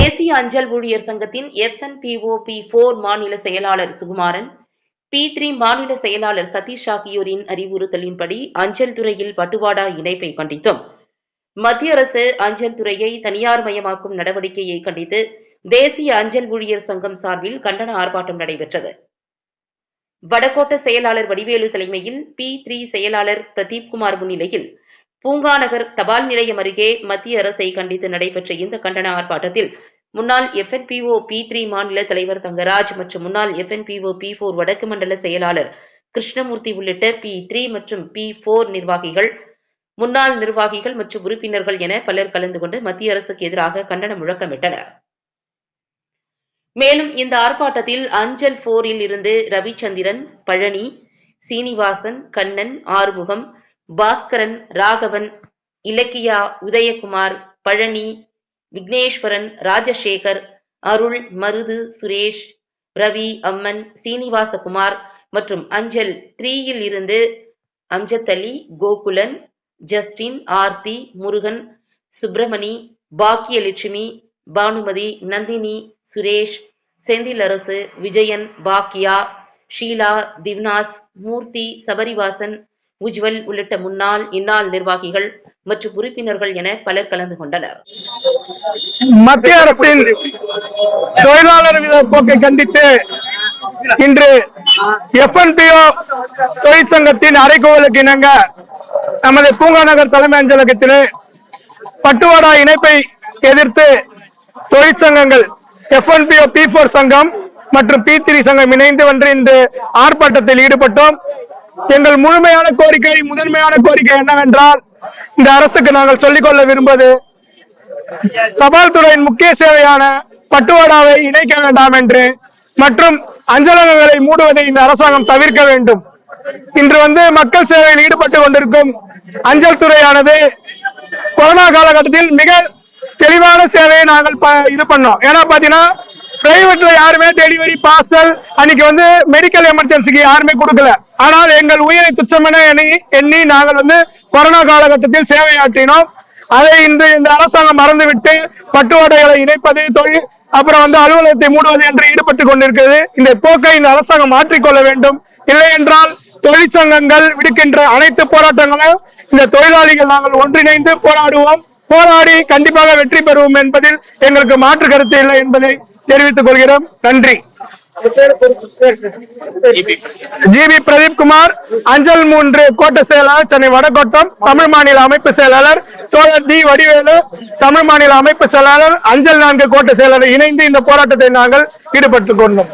தேசிய அஞ்சல் ஊழியர் சங்கத்தின் எஸ் என் பி போர் மாநில செயலாளர் சுகுமாரன் பி த்ரீ மாநில செயலாளர் சதீஷ் ஆகியோரின் அறிவுறுத்தலின்படி அஞ்சல் துறையில் பட்டுவாடா இணைப்பை கண்டித்தும். மத்திய அரசு அஞ்சல் துறையை தனியார் மயமாக்கும் நடவடிக்கையை கண்டித்து தேசிய அஞ்சல் ஊழியர் சங்கம் சார்பில் கண்டன ஆர்ப்பாட்டம் நடைபெற்றது. வடகோட்ட செயலாளர் வடிவேலு தலைமையில் பி த்ரீ செயலாளர் பிரதீப் குமார் முன்னிலையில் பூங்காநகர் தபால் நிலையம் அருகே மத்திய அரசை கண்டித்து நடைபெற்ற இந்த கண்டன ஆர்ப்பாட்டத்தில் முன்னாள் எஃப்என்பிஓ பி த்ரீ மாநில தலைவர் தங்கராஜ் மற்றும் முன்னாள் எஃப்என்பிஓ பி போர் வடக்கு மண்டல செயலாளர் கிருஷ்ணமூர்த்தி உள்ளிட்ட பி த்ரீ மற்றும் பி போர் நிர்வாகிகள் முன்னாள் நிர்வாகிகள் மற்றும் உறுப்பினர்கள் என பலர் கலந்து கொண்டு மத்திய அரசுக்கு எதிராக கண்டன முழக்கமிட்டனர். மேலும் இந்த ஆர்ப்பாட்டத்தில் அஞ்சல் போரில் இருந்து ரவிச்சந்திரன் பழனி சீனிவாசன் கண்ணன் ஆறுமுகம் பாஸ்கரன் ராகவன் இலக்கியா உதயகுமார் பழனி விக்னேஸ்வரன் ராஜசேகர் அருள் மருது சுரேஷ் ரவி அம்மன் சீனிவாசகுமார் மற்றும் அஞ்சல் த்ரீயில் இருந்து அம்ஜத் அலி கோகுலன் ஜஸ்டின் ஆர்த்தி முருகன் சுப்பிரமணி பாக்கியலட்சுமி பானுமதி நந்தினி சுரேஷ் செந்திலரசு விஜயன் பாக்கியா ஷீலா திவ்னாஸ் மூர்த்தி சபரிவாசன் உஜ்வல் உள்ளிட்ட முன்னாள் இந்நாள் நிர்வாகிகள் மற்றும் உறுப்பினர்கள் என பலர் கலந்து கொண்டனர். மத்திய அரசின் தொழிலாளர் போக்கை கண்டித்து இன்று எஃப்என்பிஓ தொழிற்சங்கத்தின் அறைகோவலுக்கு இணங்க நமது பூங்கா நகர் தலைமை அஞ்சலகத்திலே பட்டுவாடா இணைப்பை எதிர்த்து தொழிற்சங்கங்கள் எஃப்என்பிஓ பி போர் சங்கம் மற்றும் பி த்ரீ சங்கம் இணைந்து வந்து இந்த ஆர்ப்பாட்டத்தில் ஈடுபட்டோம். எங்கள் முழுமையான கோரிக்கை முதன்மையான கோரிக்கை என்னவென்றால் இந்த அரசுக்கு நாங்கள் சொல்லிக்கொள்ள விரும்புவது தபால் துறையின் முக்கிய சேவையான பட்டுவாடாவை இணைக்க வேண்டாம் என்று மற்றும் அஞ்சலகங்களை மூடுவதை இந்த அரசாங்கம் தவிர்க்க வேண்டும். இன்று வந்து மக்கள் சேவையில் ஈடுபட்டு கொண்டிருக்கும் அஞ்சல் துறையானது கொரோனா காலகட்டத்தில் மிக தெளிவான சேவையை நாங்கள் ப- இது பண்ணோம். ஏன்னா பாத்தீங்கன்னா பிரைவேட்ல யாருமே டெலிவரி பார்சல் அன்னைக்கு வந்து மெடிக்கல் எமர்ஜென்சிக்கு யாருமே கொடுக்கல. ஆனால் எங்கள் உயிரை துச்சமென எண்ணி எண்ணி நாங்கள் வந்து கொரோனா காலகட்டத்தில் சேவையாற்றினோம். அதை இன்று இந்த அரசாங்கம் மறந்துவிட்டு பட்டுவாடைகளை இணைப்பது தொழில் அப்புறம் வந்து அலுவலகத்தை மூடுவது என்று ஈடுபட்டு கொண்டிருக்கிறது. இந்த போக்கை இந்த அரசாங்கம் மாற்றிக்கொள்ள வேண்டும். இல்லை என்றால் தொழிற்சங்கங்கள் விடுக்கின்ற அனைத்து போராட்டங்களும் இந்த தொழிலாளிகள் நாங்கள் ஒன்றிணைந்து போராடுவோம். போராடி கண்டிப்பாக வெற்றி பெறுவோம் என்பதில் எங்களுக்கு மாற்று கருத்து இல்லை என்பதை தெரிவித்துக் கொள்கிறோம். நன்றி. ஜிபி பிரதீப் குமார் அஞ்சல் மூன்று கோட்ட செயலாளர் சென்னை வடகோட்டம் தமிழ் மாநில அமைப்பு செயலாளர் தோழர் டி வடிவேலு தமிழ் மாநில அமைப்பு செயலாளர் அஞ்சல் நான்கு கோட்ட செயலாளர் இணைந்து இந்த போராட்டத்தை நாங்கள் ஈடுபட்டுக் கொண்டோம்.